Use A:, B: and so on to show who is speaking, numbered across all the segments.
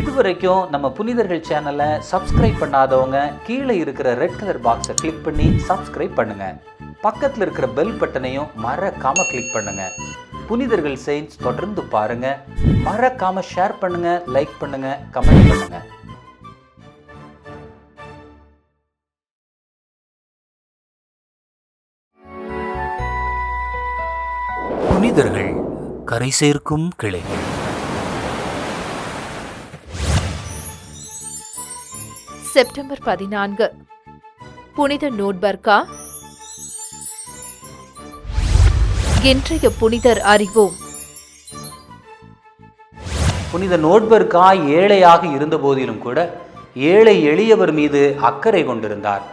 A: இதுவரைக்கும் நம்ம புனிதர்கள் சேனலை சப்ஸ்கிரைப் பண்ணாதவங்க கீழே இருக்கிற ரெட் கலர் பாக்ஸை கிளிக் பண்ணி சப்ஸ்கிரைப் பண்ணுங்க. பக்கத்தில் இருக்கிற பெல் பட்டனையும் மறக்காம கிளிக் பண்ணுங்க. புனிதர்கள் செயின்ஸ் தொடர்ந்து பாருங்க. மறக்காம ஷேர் பண்ணுங்க லைக் பண்ணுங்க கமெண்ட் பண்ணுங்க. புனிதர்கள் கரை சேர்க்கும் கிளைகள்.
B: செப்டம்பர் பதினான்கு. புனித நோட்பர்கா இன்றைய புனிதர் அறிவோம்.
A: புனித நோட்பர்கா ஏழையாக இருந்த போதிலும் கூட ஏழை எளியவர் மீது அக்கறை கொண்டிருந்தார்.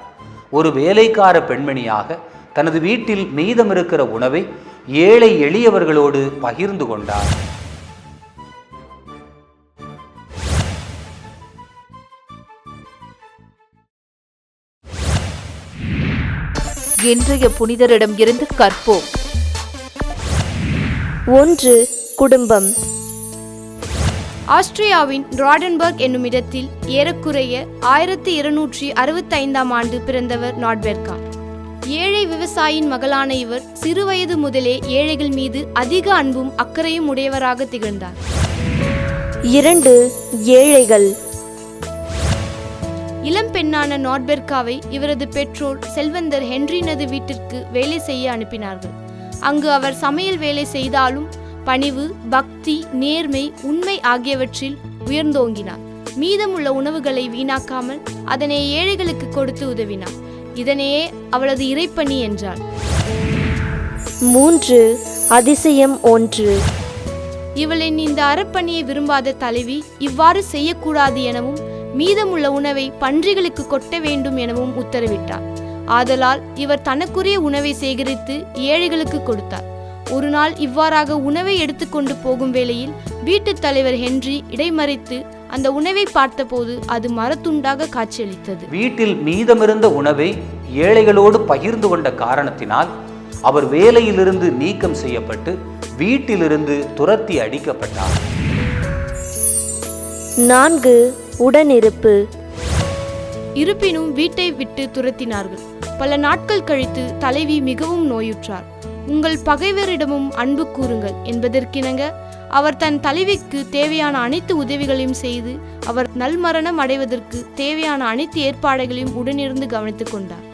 A: ஒரு வேலைக்கார பெண்மணியாக தனது வீட்டில் மீதமிருக்கிற உணவை ஏழை எளியவர்களோடு பகிர்ந்து கொண்டார்.
B: இன்றைய புனிதரிடம் இருந்து கற்போம்.
C: ஒன்று குடும்பம்.
D: ஆஸ்திரியாவின் ராடன்பர்க் என்னும் இடத்தில் ஏறக்குறைய ஆயிரத்தி இருநூற்றி அறுபத்தைந்தாம் ஆண்டு பிறந்தவர் நாட்பெர்கா. ஏழை விவசாயியின் மகளான இவர் சிறுவயது முதலே ஏழைகள் மீது அதிக அன்பும் அக்கறையும் உடையவராக திகழ்ந்தார்.
C: இரண்டு ஏழைகள்.
D: இளம் பெண்ணான நாட்பெர்காவை இவரது பெற்றோர் செல்வந்தர் ஹென்ரினது வீட்டிற்கு வேலை செய்ய அனுப்பினார்கள். அங்கு அவர் சமையல் வேலை செய்தாலும் பணிவு பக்தி நேர்மை உண்மை ஆகியவற்றில் உயர்ந்தோங்கினார். மீதமுள்ள உணவுகளை வீணாக்காமல் அதனை ஏழைகளுக்கு கொடுத்து உதவினார். இதனையே அவளது இறைப்பணி என்றார்.
C: மூன்று அதிசயம் ஒன்று.
D: இவளின் இந்த அறப்பணியை விரும்பாத தலைவி இவ்வாறு செய்யக்கூடாது எனவும் மீதமுள்ள உணவை பன்றிகளுக்கு கொட்ட வேண்டும் எனவும் உத்தரவிட்டார். ஆதலால் இவர் தனக்குரிய உணவை சேகரித்து ஏழைகளுக்கு கொடுத்தார். ஒரு நாள் இவ்வாறாக உணவை எடுத்துக்கொண்டு போகும் வேளையில் வீட்டுத் தலைவர் ஹென்றி இடைமறித்து அந்த உணவை பார்த்தபோது அது மரத்துண்டாக காட்சியளித்தது.
A: வீட்டில் மீதமிருந்த உணவை ஏழைகளோடு பகிர்ந்து கொண்ட காரணத்தினால் அவர் வேலையிலிருந்து நீக்கம் செய்யப்பட்டு வீட்டிலிருந்து துரத்தி அடிக்கப்பட்டார்.
C: நான்கு உடனிருப்பு.
D: இருப்பினும் வீட்டை விட்டு துரத்தினார்கள். பல நாட்கள் கழித்து தலைவி மிகவும் நோயுற்றார். உங்கள் பகைவரிடமும் அன்பு கூறுங்கள் என்பதற்கிணங்க அவர் தன் தலைவிக்கு தேவையான அனைத்து உதவிகளையும் செய்து அவர் நல்மரணம் அடைவதற்கு தேவையான அனைத்து ஏற்பாடுகளையும் உடனிருந்து கவனித்துக் கொண்டார்.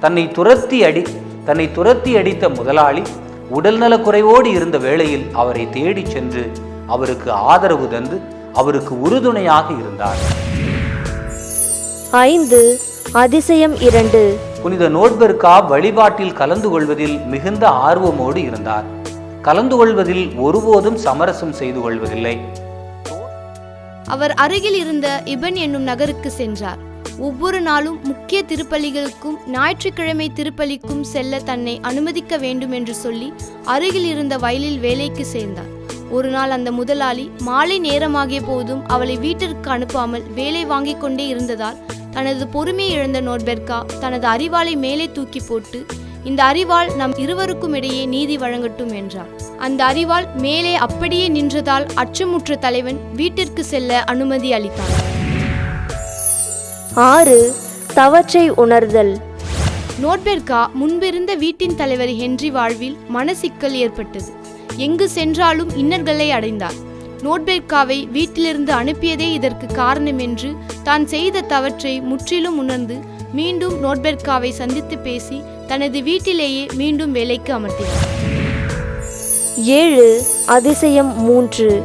A: தன்னை துரத்தி அடி தன்னை துரத்தி அடித்த முதலாளி உடல்நலக் குறைவோடு இருந்த வேளையில் அவரை தேடிச் சென்று அவருக்கு ஆதரவு தந்து அவருக்கு உறுதுணையாக இருந்தார்.
C: ஐந்து அதிசயம் இரண்டு.
A: புனித நோட்பெர்கா வழிபாட்டில் கலந்து கொள்வதில் மிகுந்த ஆர்வமோடு இருந்தார். கலந்து கொள்வதில் ஒருபோதும் சமரசம் செய்து கொள்வதில்லை.
D: அவர் அருகில் இருந்த இபன் என்னும் நகருக்கு சென்றார். ஒவ்வொரு நாளும் முக்கிய திருப்பலிகளுக்கும் ஞாயிற்றுக்கிழமை திருப்பலிக்கும் செல்ல தன்னை அனுமதிக்க வேண்டும் என்று சொல்லி அருகில் இருந்த வயலில் வேலைக்கு சேர்ந்தார். ஒரு நாள் அந்த முதலாளி மாலை நேரமாகிய போதும் அவளை வீட்டிற்கு அனுப்பாமல் வேலை வாங்கிக் கொண்டே இருந்ததால் தனது பொறுமையை இழந்த நோட்பெர்கா தனது அறிவாளை மேலே தூக்கி போட்டு இந்த அறிவாள் நம் இருவருக்கும் இடையே நீதி வழங்கட்டும் என்றார் அந்த அறிவாள் மேலே அப்படியே நின்றதால் அச்சமுற்ற தலைவன் வீட்டிற்கு செல்ல அனுமதி அளித்தான்.
C: ஆறு தவற்றை உணர்தல்.
D: நோட்பெர்கா முன்பிருந்த வீட்டின் தலைவர் ஹென்றி வாழ்வில் மனசிக்கல் ஏற்பட்டது. எங்கு சென்றாலும் இன்னல்களை அடைந்தார். நோட்பெர்காவை வீட்டிலிருந்து அனுப்பியதே இதற்கு காரணம் என்று தான் செய்த தவற்றை முற்றிலும் உணர்ந்து மீண்டும் நோட்பெர்காவை சந்தித்து பேசி தனது வீட்டிலேயே மீண்டும் வேலைக்கு அமர்த்தினார்.
C: ஏழு அதிசயம் மூன்று.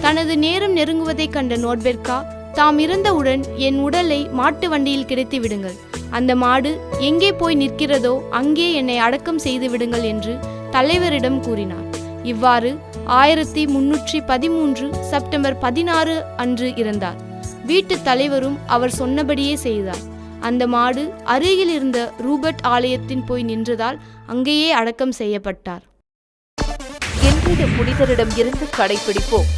D: தனது நேரம் நெருங்குவதைக் கண்ட நோட்பெர்கா தாம் இறந்தவுடன் என் உடலை மாட்டு வண்டியில் கிடைத்து விடுங்கள். அந்த மாடு எங்கே போய் நிற்கிறதோ அங்கே என்னை அடக்கம் செய்து விடுங்கள் என்று தலைவரிடம் கூறினார். இவ்வாறு ஆயிரத்தி முன்னூற்றி பதிமூன்று செப்டம்பர் பதினாறு அன்று இறந்தார். வீட்டுத் தலைவரும் அவர் சொன்னபடியே செய்தார். அந்த மாடு அருகில் இருந்த ரூபர்ட் ஆலயத்தின் போய் நின்றதால் அங்கேயே அடக்கம் செய்யப்பட்டார்.
B: இன்றைய புனிதரிடம் இருந்து கடைபிடிப்போம்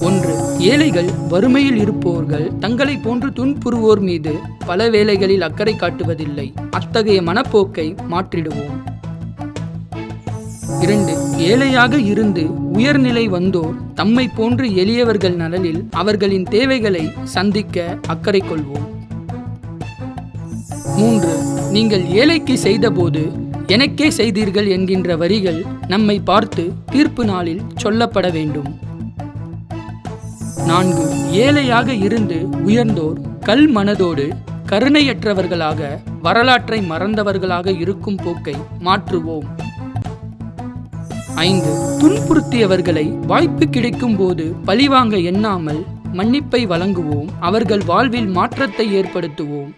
E: ஒன்று ஏழைகள் வறுமையில் இருப்போர்கள். தங்களை போன்று துன்புறுவோர் மீது பல வேளைகளில் அக்கறை காட்டுவதில்லை. அத்தகைய மனப்போக்கை மாற்றிடுவோம். இரண்டு ஏழையாக இருந்து உயர்நிலை வந்தோர் தம்மை போன்று எளியவர்கள் நலனில் அவர்களின் தேவைகளை சந்திக்க அக்கறை கொள்வோம். மூன்று நீங்கள் ஏழைக்கு செய்தபோது எனக்கே செய்தீர்கள் என்கின்ற வரிகள் நம்மை பார்த்து தீர்ப்பு நாளில் சொல்லப்பட வேண்டும். நான்கு ஏழையாக இருந்து உயர்ந்தோர் கல் மனதோடு கருணையற்றவர்களாக வரலாற்றை மறந்தவர்களாக இருக்கும் போக்கை மாற்றுவோம். ஐந்து. துன்புறுத்தியவர்களை வாய்ப்பு கிடைக்கும் போது பழிவாங்க எண்ணாமல் மன்னிப்பை வழங்குவோம். அவர்கள் வாழ்வில் மாற்றத்தை ஏற்படுத்துவோம்.